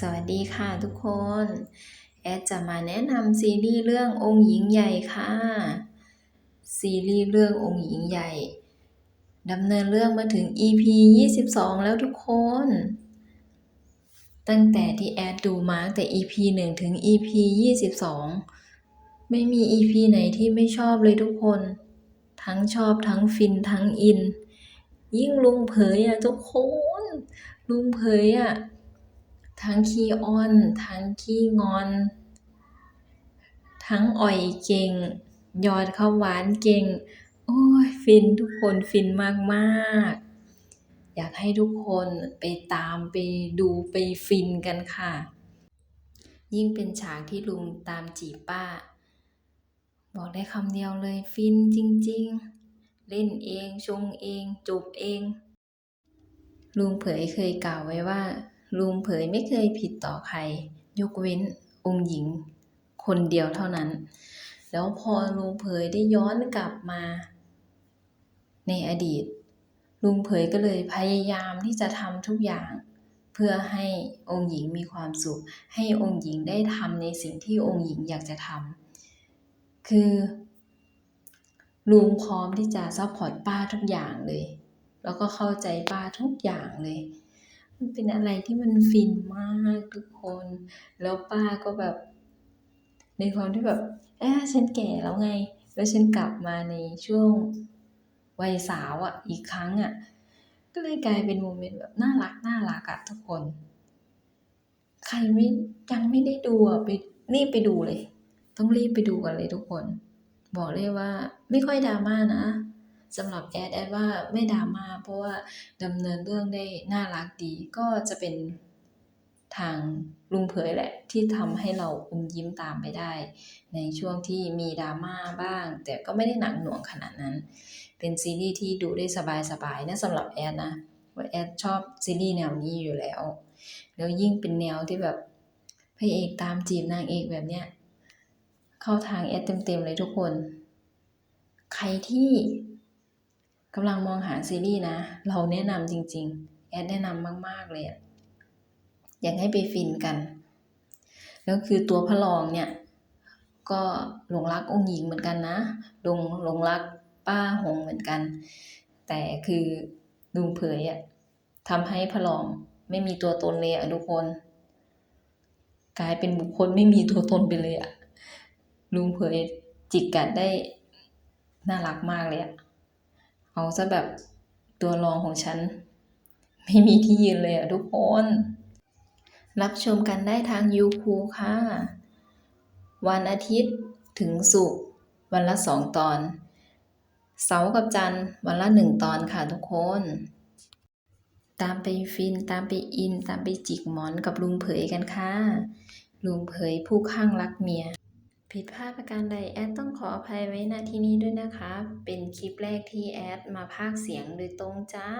สวัสดีค่ะทุกคน แอดจะมาแนะนำซีรีส์เรื่ององค์หญิงใหญ่ค่ะ ซีรีส์เรื่ององค์หญิงใหญ่ดำเนินเรื่องมาถึง EP 22 แล้วทุกคน ตั้งแต่ที่แอดดูมาแต่ EP 1 ถึง EP 22 ไม่มี EP ไหนที่ไม่ชอบเลยทุกคน ทั้งชอบทั้งฟินทั้งอิน ยิ่งลุงเผยอะทุกคน ลุงเผยอะ ทั้งขี้อ้อน ทั้งขี้งอน ทั้งอ่อยเก่ง ยอดคำหวานเก่ง โอ้ย ฟินทุกคนฟินมากๆ อยากให้ทุกคนไปตามไปดูไปฟินกันค่ะ ยิ่งเป็นฉากที่ลุงตามจีบป้า บอกได้คำเดียวเลยฟินจริง ๆ เล่นเอง ชงเอง จบเอง ลุงเผยเคยกล่าวไว้ว่า ลุงเผยไม่เคยผิดต่อใคร ยกเว้นองค์หญิง คนเดียวเท่านั้น แล้วพอลุงเผยได้ย้อนกลับมา ในอดีต ลุงเผยก็เลยพยายามที่จะทำทุกอย่าง เพื่อให้องค์หญิงมีความสุข ให้องค์หญิงได้ทำในสิ่งที่องค์หญิงอยากจะทำคือลุงพร้อมที่จะซัพพอร์ตป้าทุกอย่างเลย แล้วก็เข้าใจป้าทุกอย่างเลย มันเป็นอะไรที่มันฟินมากทุกคน แล้วป้าก็แบบ ในความที่แบบเอ๊ะฉันแก่แล้วไง แล้วฉันกลับมาในช่วงวัยสาวอะ อีกครั้งอะ ก็เลยกลายเป็นโมเมนต์แบบน่ารักน่ารักอะทุกคน ใครไม่ยังไม่ได้ดูอะไปรีบไปดูเลย ต้องรีบไปดูกันเลยทุกคน บอกเลยว่าไม่ค่อยดราม่านะ สำหรับแอดแอดว่าไม่ดราม่าเพราะว่าดำเนินเรื่องได้น่ารักดี ก็จะเป็นทางลุงเผยแหละ ที่ทำให้เราอมยิ้มตามไปได้ ในช่วงที่มีดราม่าบ้าง แต่ก็ไม่ได้หนักหน่วงขนาดนั้น เป็นซีรีส์ที่ดูได้สบายๆนะสำหรับแอดนะว่าแอดชอบซีรีส์แนวนี้อยู่แล้ว แล้วยิ่งเป็นแนวที่แบบพระเอกตามจีบนางเอกแบบเนี้ยเข้าทางแอดเต็มๆเลยทุกคน ใครที่ กำลังมองหาซีรีส์นะ เราแนะนำจริง ๆ แอดแนะนำมาก ๆ เลยอะอยากให้ไปฟินกัน แล้วคือตัวพระรองเนี่ย ก็หลงรักองค์หญิงเหมือนกันนะหลงหลงรักป้าหงเหมือนกัน แต่คือลุงเผยอะทำให้พระรองไม่มีตัวตนเลยอะทุกคน กลายเป็นบุคคลไม่มีตัวตนไปเลยอะลุงเผยจิกกัดได้น่ารักมากเลยอะ เอาซะแบบตัวรองของฉัน ไม่มีที่ยืนเลยอะทุกคน รับชมกันได้ทางยูคูค่ะ วันอาทิตย์ถึงศุกร์วันละสองตอน เสาร์กับจันทร์วันละหนึ่งตอนค่ะทุกคน ตามไปฟินตามไปอิน ตามไปจิกหมอนกับลุงเผยกันค่ะ ลุงเผยผู้ข้างรักเมีย ผิดพลาดประการใดแอดต้องขออภัยไว้ณที่นี้ด้วยนะคะ เป็นคลิปแรกที่แอดมาพากเสียงโดยตรงจ้า